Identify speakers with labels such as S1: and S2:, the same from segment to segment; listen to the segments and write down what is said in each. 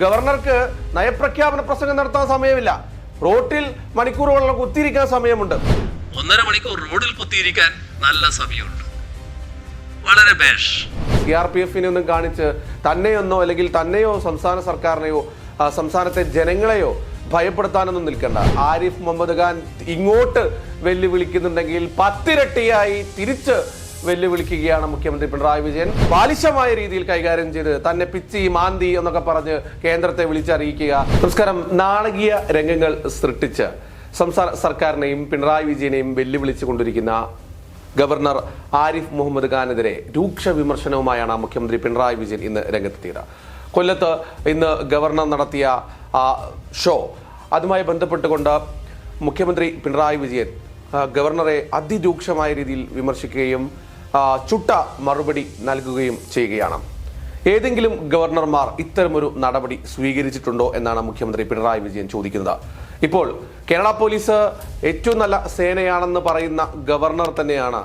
S1: ഗവർണർക്ക് നയപ്രഖ്യാപന പ്രസംഗം നടത്താൻ സമയമില്ല. റോട്ടിൽ മണിക്കൂറുകളോളം കുത്തിയിരിക്കാൻ സമയമുണ്ട്.
S2: ഒന്നര മണിക്കൂർ റോഡിൽ കുത്തിയിരിക്കാൻ നല്ല സമയമുണ്ട്. വളരെ ബേഷ്.
S1: സി ആർ പി എഫിനെ ഒന്നും കാണിച്ച് തന്നെയൊന്നോ അല്ലെങ്കിൽ തന്നെയോ സംസ്ഥാന സർക്കാരിനെയോ സംസ്ഥാനത്തെ ജനങ്ങളെയോ ഭയപ്പെടുത്താനൊന്നും നിൽക്കണ്ട. ആരിഫ് മുഹമ്മദ് ഖാൻ ഇങ്ങോട്ട് വെല്ലുവിളിക്കുന്നുണ്ടെങ്കിൽ പത്തിരട്ടിയായി തിരിച്ച് വെല്ലുവിളിക്കുകയാണ് മുഖ്യമന്ത്രി പിണറായി വിജയൻ. ബാലിശമായ രീതിയിൽ കൈകാര്യം ചെയ്ത് തന്നെ പിച്ചി മാന്തി എന്നൊക്കെ പറഞ്ഞ് കേന്ദ്രത്തെ വിളിച്ചറിയിക്കുക. നമസ്കാരം. നാടകീയ രംഗങ്ങൾ സൃഷ്ടിച്ച് സംസ്ഥാന സർക്കാരിനെയും പിണറായി വിജയനെയും വെല്ലുവിളിച്ചു കൊണ്ടിരിക്കുന്ന ഗവർണർ ആരിഫ് മുഹമ്മദ് ഖാനെതിരെ രൂക്ഷ വിമർശനവുമായാണ് മുഖ്യമന്ത്രി പിണറായി വിജയൻ ഇന്ന് രംഗത്തെത്തിയത്. കൊല്ലത്ത് ഇന്ന് ഗവർണർ നടത്തിയ ഷോ. അതുമായി ബന്ധപ്പെട്ടുകൊണ്ട് മുഖ്യമന്ത്രി പിണറായി വിജയൻ ഗവർണറെ അതിരൂക്ഷമായ രീതിയിൽ വിമർശിക്കുകയും ചുട്ട മറുപടി നൽകുകയും ചെയ്യുകയാണ്. ഏതെങ്കിലും ഗവർണർമാർ ഇത്തരമൊരു നടപടി സ്വീകരിച്ചിട്ടുണ്ടോ എന്നാണ് മുഖ്യമന്ത്രി പിണറായി വിജയൻ ചോദിക്കുന്നത്. ഇപ്പോൾ കേരള പോലീസ് ഏറ്റവും നല്ല സേനയാണെന്ന് പറയുന്ന ഗവർണർ തന്നെയാണ്.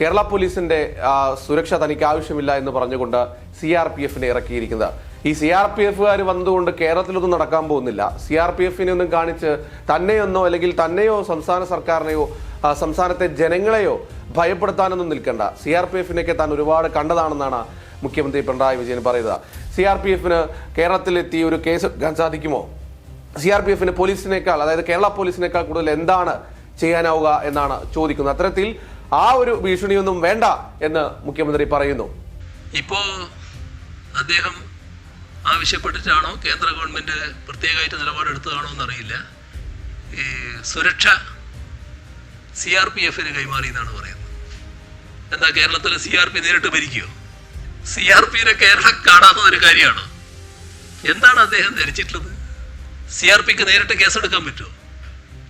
S1: കേരള പോലീസിന്റെ സുരക്ഷ തനിക്ക് ആവശ്യമില്ല എന്ന് പറഞ്ഞുകൊണ്ട് സി ആർ പി എഫിനെ ഇറക്കിയിരിക്കുന്നത്. ഈ സി ആർ പി എഫുകാർ വന്നതുകൊണ്ട് കേരളത്തിലൊന്നും നടക്കാൻ പോകുന്നില്ല. സി ആർ പി എഫിനെ ഒന്നും കാണിച്ച് തന്നെയൊന്നോ അല്ലെങ്കിൽ തന്നെയോ സംസ്ഥാന സർക്കാരിനെയോ സംസ്ഥാനത്തെ ജനങ്ങളെയോ ഭയപ്പെടുത്താനൊന്നും നിൽക്കണ്ട. സി ആർ പി എഫിനൊക്കെ താൻ ഒരുപാട് കണ്ടതാണെന്നാണ് മുഖ്യമന്ത്രി പിണറായി വിജയൻ പറയുന്നത്. സി ആർ പി എഫിന് കേരളത്തിലെത്തി ഒരു കേസ് എടുക്കാൻ സാധിക്കുമോ? സി ആർ പി എഫിന് പോലീസിനേക്കാൾ അതായത് കേരള പോലീസിനേക്കാൾ കൂടുതൽ എന്താണ് ചെയ്യാനാവുക എന്നാണ് ചോദിക്കുന്നത്. അത്തരത്തിൽ ആ ഒരു ഭീഷണിയൊന്നും വേണ്ട എന്ന് മുഖ്യമന്ത്രി പറയുന്നു.
S2: ഇപ്പോ അദ്ദേഹം ആവശ്യപ്പെട്ടിട്ടാണോ കേന്ദ്ര ഗവൺമെന്റ് പ്രത്യേകമായിട്ട് നിലപാടെടുത്തതാണോ എന്നറിയില്ല. ഈ സുരക്ഷ സി ആർ പി എഫിന് കൈമാറി എന്നാണ് പറയുന്നത്. എന്താ കേരളത്തിലെ സി ആർ പി നേരിട്ട് ഭരിക്കുമോ സി ആർ പിനെ കേരളം കാണാത്ത ഒരു കാര്യമാണ്? എന്താണ് അദ്ദേഹം ധരിച്ചിട്ടുള്ളത്? സി ആർ പിക്ക് നേരിട്ട് കേസെടുക്കാൻ പറ്റുമോ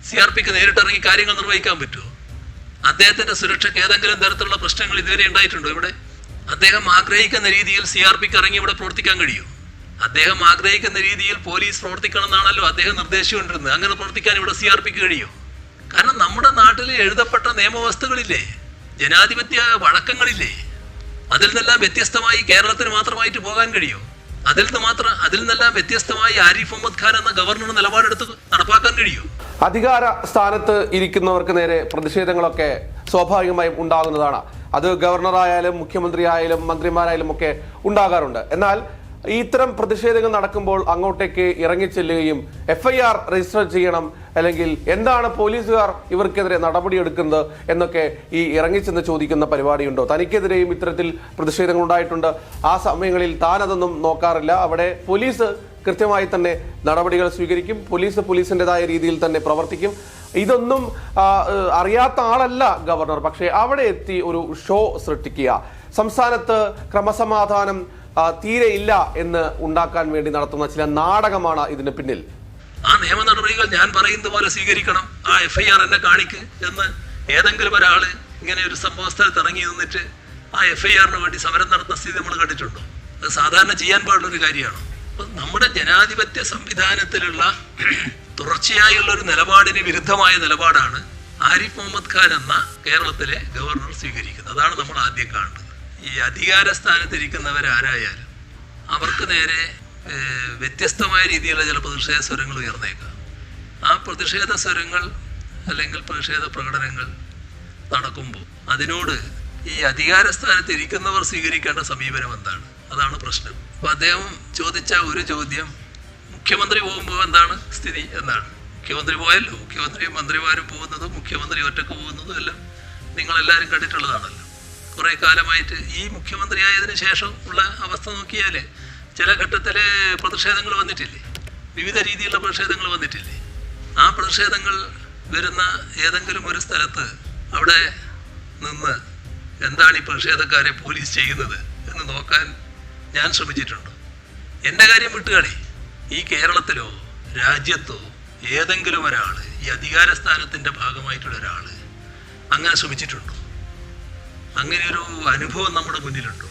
S2: സി ആർ പിക്ക് നേരിട്ട് ഇറങ്ങി കാര്യങ്ങൾ നിർവഹിക്കാൻ പറ്റുമോ അദ്ദേഹത്തിന്റെ സുരക്ഷയ്ക്ക് ഏതെങ്കിലും തരത്തിലുള്ള പ്രശ്നങ്ങൾ ഇതുവരെ ഉണ്ടായിട്ടുണ്ടോ ഇവിടെ? അദ്ദേഹം ആഗ്രഹിക്കുന്ന രീതിയിൽ സി ആർ പിക്ക് ഇറങ്ങി ഇവിടെ പ്രവർത്തിക്കാൻ കഴിയും അദ്ദേഹം ആഗ്രഹിക്കുന്ന രീതിയിൽ പോലീസ് പ്രവർത്തിക്കണം എന്നാണല്ലോ അദ്ദേഹം നിർദ്ദേശിച്ചുകൊണ്ടിരുന്നത് അങ്ങനെ പ്രവർത്തിക്കാൻ ഇവിടെ സി ആർ പിക്ക് കഴിയും? കാരണം നമ്മുടെ നാട്ടിൽ എഴുതപ്പെട്ട നിയമവ്യവസ്ഥകളില്ലേ ജനാധിപത്യ വഴക്കങ്ങളില്ലേ അതിൽ നിന്നെല്ലാം വ്യത്യസ്തമായി കേരളത്തിന് മാത്രമായിട്ട് പോകാൻ കഴിയും? അതിൽ നിന്ന് മാത്രം അതിൽ നിന്നെല്ലാം വ്യത്യസ്തമായി ആരിഫ് മുഹമ്മദ് ഖാൻ എന്ന ഗവർണർ നിലപാടെടുത്ത് നടപ്പാക്കാൻ കഴിയും?
S1: അധികാര സ്ഥാനത്ത് ഇരിക്കുന്നവർക്ക് നേരെ പ്രതിഷേധങ്ങളൊക്കെ സ്വാഭാവികമായും ഉണ്ടാകുന്നതാണ്. അത് ഗവർണറായാലും മുഖ്യമന്ത്രി ആയാലും മന്ത്രിമാരായാലും ഒക്കെ ഉണ്ടാകാറുണ്ട്. എന്നാൽ ഇത്തരം പ്രതിഷേധങ്ങൾ നടക്കുമ്പോൾ അങ്ങോട്ടേക്ക് ഇറങ്ങിച്ചെല്ലുകയും എഫ്ഐആർ രജിസ്റ്റർ ചെയ്യണം. അല്ലെങ്കിൽ എന്താണ് പോലീസുകാർ ഇവർക്കെതിരെ നടപടിയെടുക്കുന്നത് എന്നൊക്കെ ഈ ഇറങ്ങിച്ചെന്ന് ചോദിക്കുന്ന പരിപാടിയുണ്ടോ? തനിക്കെതിരെയും ഇത്തരത്തിൽ പ്രതിഷേധങ്ങൾ ഉണ്ടായിട്ടുണ്ട്. ആ സമയങ്ങളിൽ താൻ അതൊന്നും നോക്കാറില്ല. അവിടെ പോലീസ് കൃത്യമായി തന്നെ നടപടികൾ സ്വീകരിക്കും. പോലീസ് പോലീസിന്റെതായ രീതിയിൽ തന്നെ പ്രവർത്തിക്കും. ഇതൊന്നും അറിയാത്ത ആളല്ല ഗവർണർ. പക്ഷേ അവിടെ എത്തി ഒരു ഷോ സൃഷ്ടിക്കുക. സംസ്ഥാനത്ത് ക്രമസമാധാനം തീരെ ഇല്ല എന്ന് ഉണ്ടാക്കാൻ വേണ്ടി നടത്തുന്ന ചില നാടകമാണ് ഇതിന് പിന്നിൽ.
S2: ആ നിയമ നടപടികൾ ഞാൻ പറയുന്ന പോലെ സ്വീകരിക്കണം. ആ എഫ് ഐ ആർ എന്നെ കാണിക്ക് എന്ന് ഏതെങ്കിലും ഒരാൾ ഇങ്ങനെ ഒരു സംഭവ സ്ഥലത്ത് ഇറങ്ങി നിന്നിട്ട് ആ എഫ് ഐ ആറിന് വേണ്ടി സമരം നടത്തുന്ന സ്ഥിതി നമ്മൾ കണ്ടിട്ടുണ്ടോ? അത് സാധാരണ ചെയ്യാൻ പാടുള്ള ഒരു കാര്യമാണ് നമ്മുടെ ജനാധിപത്യ സംവിധാനത്തിലുള്ള തുടർച്ചയായുള്ള ഒരു നിലപാടിന് വിരുദ്ധമായ നിലപാടാണ് ആരിഫ് മുഹമ്മദ് ഖാൻ എന്ന കേരളത്തിലെ ഗവർണർ സ്വീകരിക്കുന്നത്. അതാണ് നമ്മൾ ആദ്യം കാണുന്നത്. ഈ അധികാര സ്ഥാനത്തിരിക്കുന്നവരാരായാലും അവർക്ക് നേരെ വ്യത്യസ്തമായ രീതിയിലുള്ള ചില പ്രതിഷേധ സ്വരങ്ങൾ ഉയർന്നേക്കാം. ആ പ്രതിഷേധ സ്വരങ്ങൾ അല്ലെങ്കിൽ പ്രതിഷേധ പ്രകടനങ്ങൾ നടക്കുമ്പോൾ അതിനോട് ഈ അധികാര സ്ഥാനത്ത് ഇരിക്കുന്നവർ സ്വീകരിക്കേണ്ട സമീപനം എന്താണ്? അതാണ് പ്രശ്നം. അപ്പം അദ്ദേഹം ചോദിച്ച ഒരു ചോദ്യം മുഖ്യമന്ത്രി പോകുമ്പോൾ എന്താണ് സ്ഥിതി എന്നാണ്. മുഖ്യമന്ത്രി പോയല്ലോ. മുഖ്യമന്ത്രിയും മന്ത്രിമാരും പോകുന്നതും മുഖ്യമന്ത്രി ഒറ്റയ്ക്ക് പോകുന്നതും എല്ലാം നിങ്ങളെല്ലാവരും കണ്ടിട്ടുള്ളതാണല്ലോ. കുറെ കാലമായിട്ട് ഈ മുഖ്യമന്ത്രിയായതിനു ശേഷം ഉള്ള അവസ്ഥ നോക്കിയാൽ ചില ഘട്ടത്തിൽ പ്രതിഷേധങ്ങൾ വന്നിട്ടില്ലേ? വിവിധ രീതിയിലുള്ള പ്രതിഷേധങ്ങൾ വന്നിട്ടില്ലേ? ആ പ്രതിഷേധങ്ങൾ വരുന്ന ഏതെങ്കിലും ഒരു സ്ഥലത്ത് അവിടെ നിന്ന് എന്താണ് ഈ പ്രതിഷേധക്കാരെ പോലീസ് ചെയ്യുന്നത് എന്ന് നോക്കാൻ ഞാൻ ശ്രമിച്ചിട്ടുണ്ട്. എന്റെ കാര്യം വിട്ടുകളി. ഈ കേരളത്തിലോ രാജ്യത്തോ ഏതെങ്കിലും ഒരാൾ ഈ അധികാര സ്ഥാനത്തിന്റെ ഭാഗമായിട്ടുള്ള ഒരാൾ അങ്ങനെ ശ്രമിച്ചിട്ടുണ്ടോ? അങ്ങനെ ഒരു അനുഭവം നമ്മുടെ മുന്നിലുണ്ടോ.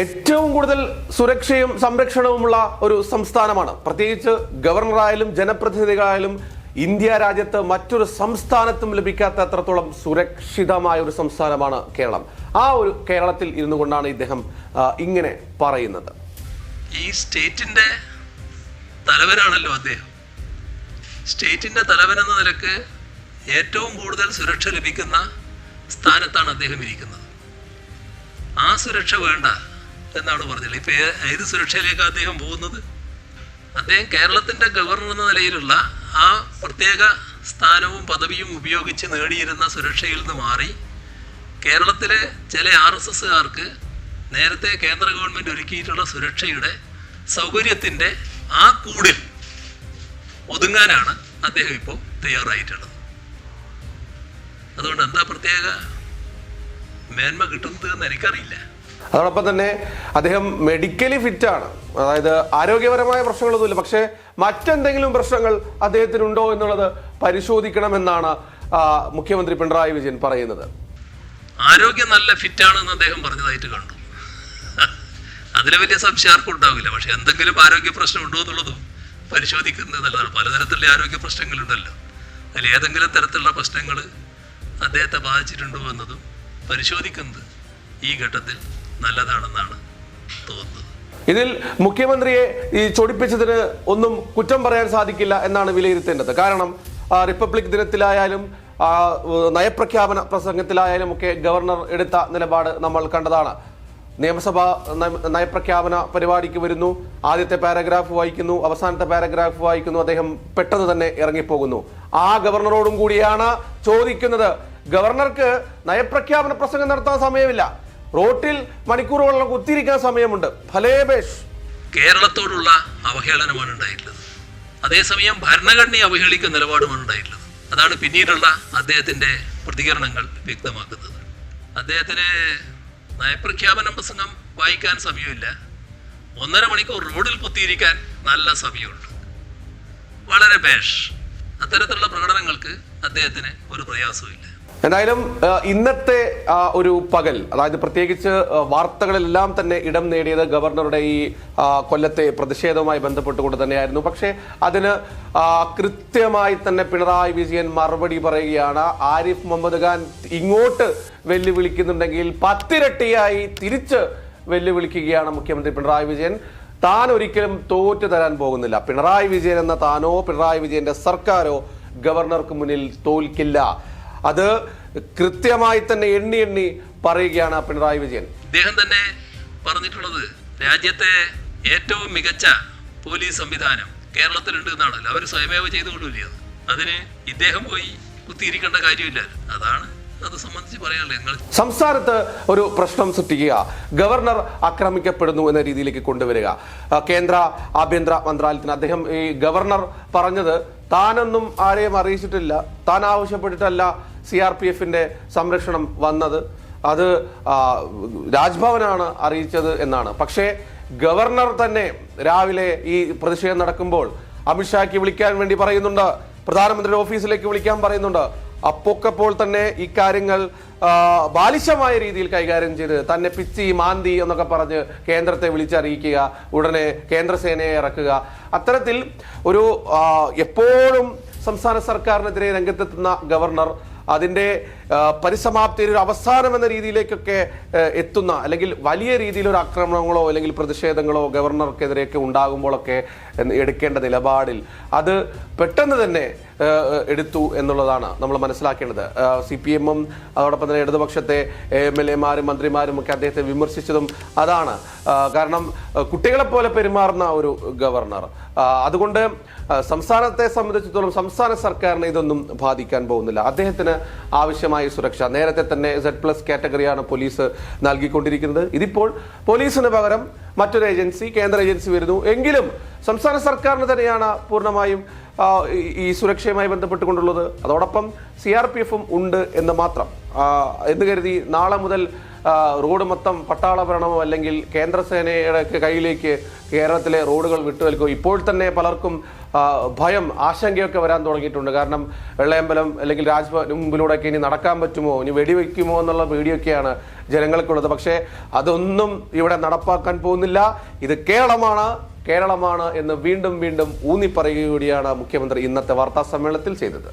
S1: ഏറ്റവും കൂടുതൽ സുരക്ഷയും സംരക്ഷണവുമുള്ള ഒരു സംസ്ഥാനമാണ്. പ്രത്യേകിച്ച് ഗവർണറായാലും ജനപ്രതിനിധികളായാലും ഇന്ത്യ രാജ്യത്ത് മറ്റൊരു സംസ്ഥാനത്തും ലഭിക്കാത്ത അത്രത്തോളം സുരക്ഷിതമായ ഒരു സംസ്ഥാനമാണ് കേരളം. ആ ഒരു കേരളത്തിൽ ഇരുന്നു കൊണ്ടാണ് ഇദ്ദേഹം ഇങ്ങനെ പറയുന്നത്.
S2: ഈ സ്റ്റേറ്റിന്റെ തലവനാണല്ലോ അദ്ദേഹം. സ്റ്റേറ്റിന്റെ തലവൻ എന്ന നിലയ്ക്ക് ഏറ്റവും കൂടുതൽ സുരക്ഷ ലഭിക്കുന്ന സ്ഥാനത്താണ് അദ്ദേഹം ഇരിക്കുന്നത്. ആ സുരക്ഷ വേണ്ട എന്നാണ് പറഞ്ഞത്. ഇപ്പൊ ഏത് സുരക്ഷയിലേക്കാണ് അദ്ദേഹം പോകുന്നത്? അദ്ദേഹം കേരളത്തിന്റെ ഗവർണർ എന്ന നിലയിലുള്ള ആ പ്രത്യേക സ്ഥാനവും പദവിയും ഉപയോഗിച്ച് നേടിയിരുന്ന സുരക്ഷയിൽ നിന്ന് മാറി കേരളത്തിലെ ചില ആർ എസ് എസ്സുകാർക്ക് നേരത്തെ കേന്ദ്ര ഗവൺമെന്റ് ഒരുക്കിയിട്ടുള്ള സുരക്ഷയുടെ സൗകര്യത്തിന്റെ ആ കൂടിൽ ഒതുങ്ങാനാണ് അദ്ദേഹം ഇപ്പോൾ തയ്യാറായിട്ടുള്ളത്. അതുകൊണ്ട് എന്താ പ്രത്യേക മേന്മ കിട്ടുന്നത് എന്ന് എനിക്കറിയില്ല.
S1: അതോടൊപ്പം തന്നെ അദ്ദേഹം മെഡിക്കലി ഫിറ്റ് ആണ് അതായത് ആരോഗ്യപരമായ പ്രശ്നങ്ങളൊന്നുമില്ല. പക്ഷേ മറ്റെന്തെങ്കിലും പ്രശ്നങ്ങൾ അദ്ദേഹത്തിനുണ്ടോ എന്നുള്ളത് പരിശോധിക്കണമെന്നാണ് മുഖ്യമന്ത്രി പിണറായി വിജയൻ പറയുന്നത്.
S2: ആരോഗ്യം നല്ല ഫിറ്റ് ഫിറ്റാണെന്ന് അദ്ദേഹം പറഞ്ഞതായിട്ട് കണ്ടു. അതിലെ വലിയ സംശയം ആർക്കും ഉണ്ടാവില്ല. പക്ഷെ എന്തെങ്കിലും ആരോഗ്യ പ്രശ്നം ഉണ്ടോ എന്നുള്ളതും പരിശോധിക്കുന്നത് നല്ലതാണ്. പലതരത്തിലുള്ള ആരോഗ്യ പ്രശ്നങ്ങളുണ്ടല്ലോ. അതിൽ ഏതെങ്കിലും തരത്തിലുള്ള പ്രശ്നങ്ങൾ അദ്ദേഹത്തെ ബാധിച്ചിട്ടുണ്ടോ എന്നതും പരിശോധിക്കുന്നത് ഈ ഘട്ടത്തിൽ നല്ലതാണെന്നാണ് തോന്നുന്നത്.
S1: ഇതിൽ മുഖ്യമന്ത്രിയെ ഈ ചൊടിപ്പിച്ചതിന് ഒന്നും കുറ്റം പറയാൻ സാധിക്കില്ല എന്നാണ് വിലയിരുത്തേണ്ടത്. കാരണം റിപ്പബ്ലിക് ദിനത്തിലായാലും നയപ്രഖ്യാപന പ്രസംഗത്തിലായാലും ഒക്കെ ഗവർണർ എടുത്ത നിലപാട് നമ്മൾ കണ്ടതാണ്. നിയമസഭാ നയപ്രഖ്യാപന പരിപാടിക്ക് വരുന്നു. ആദ്യത്തെ പാരഗ്രാഫ് വായിക്കുന്നു. അവസാനത്തെ പാരഗ്രാഫ് വായിക്കുന്നു. അദ്ദേഹം പെട്ടെന്ന് തന്നെ ഇറങ്ങിപ്പോകുന്നു. ആ ഗവർണറോടും കൂടിയാണ് ചോദിക്കുന്നത്. ഗവർണർക്ക് നയപ്രഖ്യാപന പ്രസംഗം നടത്താൻ സമയമില്ല. റോട്ടിൽ മണിക്കൂറുകളോളം കുത്തിയിരിക്കാൻ സമയമുണ്ട്. ഫലേബേഷ്
S2: കേരളത്തോടുള്ള അവഹേളനമാണ് ഉണ്ടായിട്ടുള്ളത്. അതേസമയം ഭരണഘടനയെ അവഹേളിക്കുന്ന നിലപാടുമാണ് ഉണ്ടായിട്ടുള്ളത്. അതാണ് പിന്നീടുള്ള അദ്ദേഹത്തിന്റെ പ്രതികരണങ്ങൾ വ്യക്തമാക്കുന്നത്. അദ്ദേഹത്തിന് നയപ്രഖ്യാപന പ്രസംഗം വായിക്കാൻ സമയമില്ല. ഒന്നര മണിക്കൂർ റോഡിൽ കുത്തിയിരിക്കാൻ നല്ല സമയമുണ്ട്. വളരെ ബേഷ്. അത്തരത്തിലുള്ള പ്രകടനങ്ങൾക്ക് അദ്ദേഹത്തിന് ഒരു പ്രയാസവും ഇല്ല
S1: എന്തായാലും ഇന്നത്തെ ഒരു പകൽ അതായത് പ്രത്യേകിച്ച് വാർത്തകളിലെല്ലാം തന്നെ ഇടം നേടിയത് ഗവർണറുടെ ഈ കൊല്ലത്തെ പ്രതിഷേധവുമായി ബന്ധപ്പെട്ടുകൊണ്ട് തന്നെയായിരുന്നു. പക്ഷേ അതിന് കൃത്യമായി തന്നെ പിണറായി വിജയൻ മറുപടി പറയുകയാണ്. ആരിഫ് മുഹമ്മദ് ഖാൻ ഇങ്ങോട്ട് വെല്ലുവിളിക്കുന്നുണ്ടെങ്കിൽ പത്തിരട്ടിയായി തിരിച്ച് വെല്ലുവിളിക്കുകയാണ് മുഖ്യമന്ത്രി പിണറായി വിജയൻ. താൻ ഒരിക്കലും തോറ്റു തരാൻ പോകുന്നില്ല. പിണറായി വിജയൻ എന്ന താനോ പിണറായി വിജയന്റെ സർക്കാരോ ഗവർണർക്ക് മുന്നിൽ തോൽക്കില്ല. അത് കൃത്യമായി തന്നെ എണ്ണി എണ്ണി പറയുകയാണ് പിണറായി വിജയൻ.
S2: അദ്ദേഹം തന്നെ പറഞ്ഞിട്ടുള്ളത് രാജ്യത്തെ ഏറ്റവും മികച്ച പോലീസ് സംവിധാനം കേരളത്തിലുണ്ട് എന്നാണല്ലോ. അവർ സ്വയമേവ ചെയ്തുകൊണ്ടില്ലേ അത് അതിന് ഇദ്ദേഹം പോയി കുത്തിയിരിക്കേണ്ട കാര്യമില്ല അതാണ്
S1: സംസ്ഥാനത്ത് ഒരു പ്രശ്നം സൃഷ്ടിക്കുക. ഗവർണർ ആക്രമിക്കപ്പെടുന്നു എന്ന രീതിയിലേക്ക് കൊണ്ടുവരിക. കേന്ദ്ര ആഭ്യന്തര മന്ത്രാലയത്തിന് അദ്ദേഹം ഈ ഗവർണർ പറഞ്ഞത് താനൊന്നും ആരെയും അറിയിച്ചിട്ടില്ല. താൻ ആവശ്യപ്പെട്ടിട്ടല്ല സി ആർ പി എഫിന്റെ സംരക്ഷണം വന്നത്. അത് രാജ്ഭവനാണ് അറിയിച്ചത് എന്നാണ്. പക്ഷേ ഗവർണർ തന്നെ രാവിലെ ഈ പ്രതിഷേധം നടക്കുമ്പോൾ അമിത്ഷാക്ക് വിളിക്കാൻ വേണ്ടി പറയുന്നുണ്ട്. പ്രധാനമന്ത്രിയുടെ ഓഫീസിലേക്ക് വിളിക്കാൻ പറയുന്നുണ്ട്. അപ്പൊക്കപ്പോൾ തന്നെ ഇക്കാര്യങ്ങൾ ബാലിശമായ രീതിയിൽ കൈകാര്യം ചെയ്ത് തന്നെ പിച്ചി മാന്തി എന്നൊക്കെ പറഞ്ഞ് കേന്ദ്രത്തെ വിളിച്ചറിയിക്കുക ഉടനെ കേന്ദ്രസേനയെ ഇറക്കുക. അത്തരത്തിൽ ഒരു എപ്പോഴും സംസ്ഥാന സർക്കാരിനെതിരെ രംഗത്തെത്തുന്ന ഗവർണർ അതിന്റെ പരിസമാപ്തി ഒരു അവസാനം എന്ന രീതിയിലേക്കൊക്കെ എത്തുന്ന അല്ലെങ്കിൽ വലിയ രീതിയിലൊരു ആക്രമണങ്ങളോ അല്ലെങ്കിൽ പ്രതിഷേധങ്ങളോ ഗവർണർക്കെതിരെയൊക്കെ ഉണ്ടാകുമ്പോഴൊക്കെ എടുക്കേണ്ട നിലപാടിൽ. അത് പെട്ടെന്ന് തന്നെ എടുത്തു എന്നുള്ളതാണ് നമ്മൾ മനസ്സിലാക്കേണ്ടത്. സി പി എമ്മും അതോടൊപ്പം തന്നെ ഇടതുപക്ഷത്തെ എം എൽ എമാരും മന്ത്രിമാരും ഒക്കെ അദ്ദേഹത്തെ വിമർശിച്ചതും അതാണ്. കാരണം കുട്ടികളെപ്പോലെ കുട്ടികളെ പോലെ പെരുമാറുന്ന ഒരു ഗവർണർ. അതുകൊണ്ട് സംസ്ഥാനത്തെ സംബന്ധിച്ചിടത്തോളം സംസ്ഥാന സർക്കാരിനെ ഇതൊന്നും ബാധിക്കാൻ പോകുന്നില്ല. അദ്ദേഹത്തിന് ആവശ്യമായ സുരക്ഷ. നേരത്തെ തന്നെ സെഡ് പ്ലസ് കാറ്റഗറിയാണ് പോലീസ് നൽകിക്കൊണ്ടിരിക്കുന്നത്. ഇതിപ്പോൾ പോലീസിന് പകരം മറ്റൊരു ഏജൻസി കേന്ദ്ര ഏജൻസി വരുന്നു. എങ്കിലും സംസ്ഥാന സർക്കാരിന് തന്നെയാണ് പൂർണമായും ഈ- സുരക്ഷയുമായി ബന്ധപ്പെട്ടുകൊണ്ടുള്ളത്. അതോടൊപ്പം സി ആർ പി എഫും ഉണ്ട് എന്ന് മാത്രം. എന്ന് കരുതി നാളെ മുതൽ റോഡ് മൊത്തം പട്ടാള ഭരണമോ അല്ലെങ്കിൽ കേന്ദ്രസേനയുടെ കയ്യിലേക്ക് കേരളത്തിലെ റോഡുകൾ വിട്ടുവൽക്കോ ഇപ്പോൾ തന്നെ പലർക്കും ഭയം ആശങ്കയൊക്കെ വരാൻ തുടങ്ങിയിട്ടുണ്ട്. കാരണം വെള്ളയമ്പലം അല്ലെങ്കിൽ രാജ്ഭവന് മുമ്പിലൂടെയൊക്കെ ഇനി നടക്കാൻ പറ്റുമോ? ഇനി വെടിവെക്കുമോ എന്നുള്ള പേടിയൊക്കെയാണ് ജനങ്ങൾക്കുള്ളത്. പക്ഷേ അതൊന്നും ഇവിടെ നടപ്പാക്കാൻ പോകുന്നില്ല. ഇത് കേരളമാണ് കേരളമാണ് എന്ന് വീണ്ടും വീണ്ടും ഊന്നി പറയുക കൂടിയാണ് മുഖ്യമന്ത്രി ഇന്നത്തെ വാർത്താ സമ്മേളനത്തിൽ ചെയ്തത്.